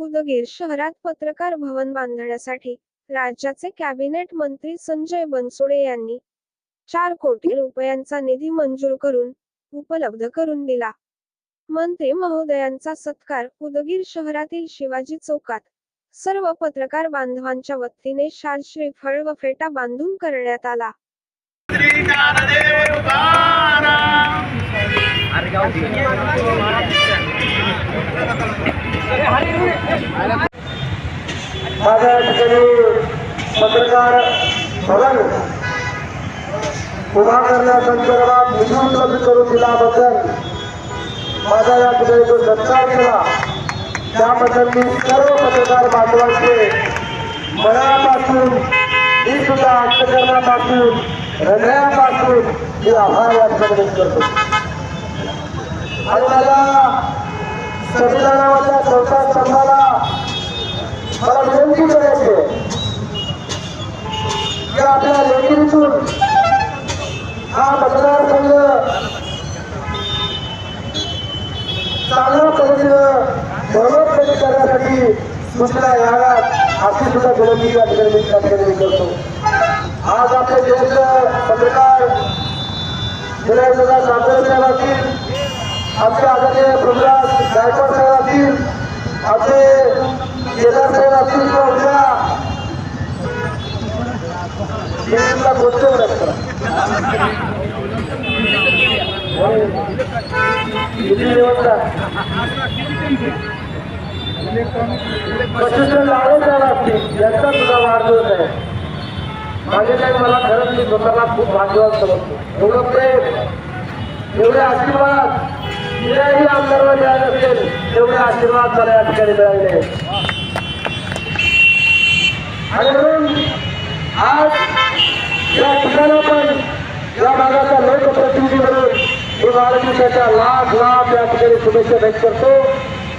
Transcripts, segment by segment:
उदगीर शहरात पत्रकार भवन बांधण्यासाठी राज्याचे कॅबिनेट मंत्री संजय बनसोडे यांनी चार कोटी रुपयांचा निधी मंजूर करून उपलब्ध करून दिला. मंत्री महोदयांचा सत्कार उदगीर शहरातील शिवाजी चौकात. सर्व पत्रकार बांधवांच्या वतीने शाल श्रीफळ व फेटा बांधून करण्यात आला. श्री माझ्या ठिकाणी पत्रकार भवन उभा करण्यासंदर्भात निधी उपलब्ध करून दिल्याबद्दल माझा या ठिकाणी जो सत्कार केला त्याबद्दल मी सर्व पत्रकार बांधवांचे मनापासून मी सुद्धा अंतकरणापासून हृदयापासून मी आभार व्यक्त करतो. आणि मला संविधानामधल्या चौथ्या बरोबर करण्यासाठी सूचना याव्यात अशी सुद्धा विनंती या ठिकाणी मी त्या करतो. आज आपले ज्येष्ठ पत्रकार विनय दादा सातारे साहेब असतील आमचे आदरणीय प्रभुराज गायकवाड साहेब असतील आमचे केदार साहेब असतील किंवा उद्या देवीला गोष्ट वशिष्ठ लाडे साहेब असतील यांचा सुद्धा वाढदिवस आहे. माझे काही मला खरंच मी स्वतःला खूप भाग्यवान समजतो. एवढं प्रेम एवढे आशीर्वाद कुठल्याही आमदारला मिळाले असेल तेवढे आशीर्वाद मला या ठिकाणी मिळाले आणि म्हणून आज या ठिकाणी पण या भागाचा लोकप्रतिनिधी म्हणून मी वाढदिवसाच्या लाख लाख या ठिकाणी शुभेच्छा व्यक्त करतो.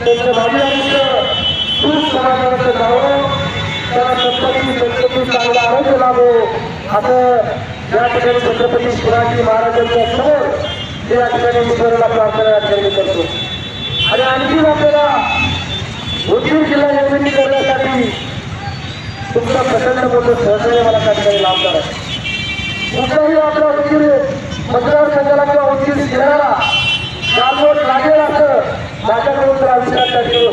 त्यांचे भावी आयुष्य खूप समाजाचं जावं त्याला संपत्ती संस्कृती चांगलं आरोग्य लाभो असं या ठिकाणी छत्रपती शिवाजी महाराजांच्या समोर या ठिकाणी ईश्वराला प्रार्थना या ठिकाणी करतो. आणि आणखी आपल्याला उदगीर जिल्हा निर्मिती करण्यासाठी तुमचा प्रचंड मोठं सहकार्य मला त्या ठिकाणी लाभणार आहे कुठलाही आपला उदगीर मतदारसंघाला किंवा उदगीर जिल्ह्याला गालबोट लागेल असं माझ्याकडून तर आयुष्यात त्या ठिकाणी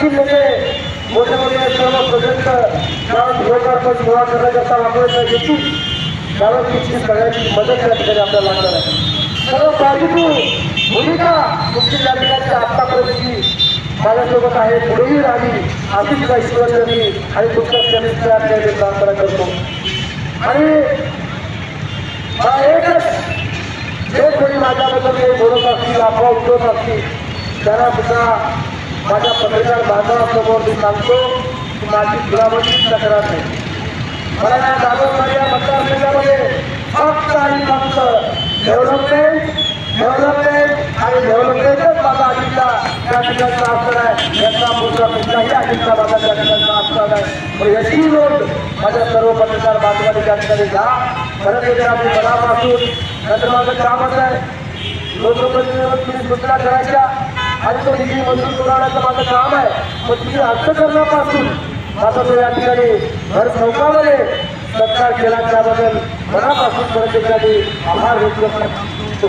आता आणखी म्हणजे मोठे मोठे सर्व प्रोजेक्ट गावात लोकार्पण गोळा करण्याकरता वापरायचा हेतू त्यावर तुमची सगळ्यांची मदत या ठिकाणी आपल्याला लागणार आहे. सर्व पॉझिटिव्ह भूमिका मुख्य या ठिकाणी आतापर्यंतची माझ्यासोबत आहे. पुढेही राहिली. अशीच काही ईश्वरचरणी आणि तुमच्या चरित्र या ठिकाणी प्रार्थना करतो. आणि एकच जे कोणी माझ्याबद्दल काही बोलत असतील अफवा उठवत असतील त्यांना सुद्धा माझ्या पत्रकार बांधवासमोर मी सांगतो की माझी गुलाबाची तक्रार नाही. मला या दादोबाच्या मतदारसंघामध्ये फक्त आणि फक्त डेव्हलपमेंट डेव्हलपमेंट आणि डेव्हलपमेंटच माझा अजिंठा त्या ठिकाणचा असणार आहे. याचा पुढचा कुठलाही अजिंठा माझा त्या ठिकाणचा असणार आहे पण याची नोंद माझ्या सर्व पत्रकार बांधवांनी त्या ठिकाणी घ्या. खरं तर आम्ही मनापासून नंतर माझं कामच आहे. लोकप्रतिनिधी सूचना करायच्या. आणि तो निधी मंजूर पुरवण्याचं माझं काम आहे पण तुम्ही हस्तकरणापासून आता तो या ठिकाणी घर चौकामध्ये सत्कार केला त्याबद्दल मनापासून परत एकदा आभार व्यक्त करतो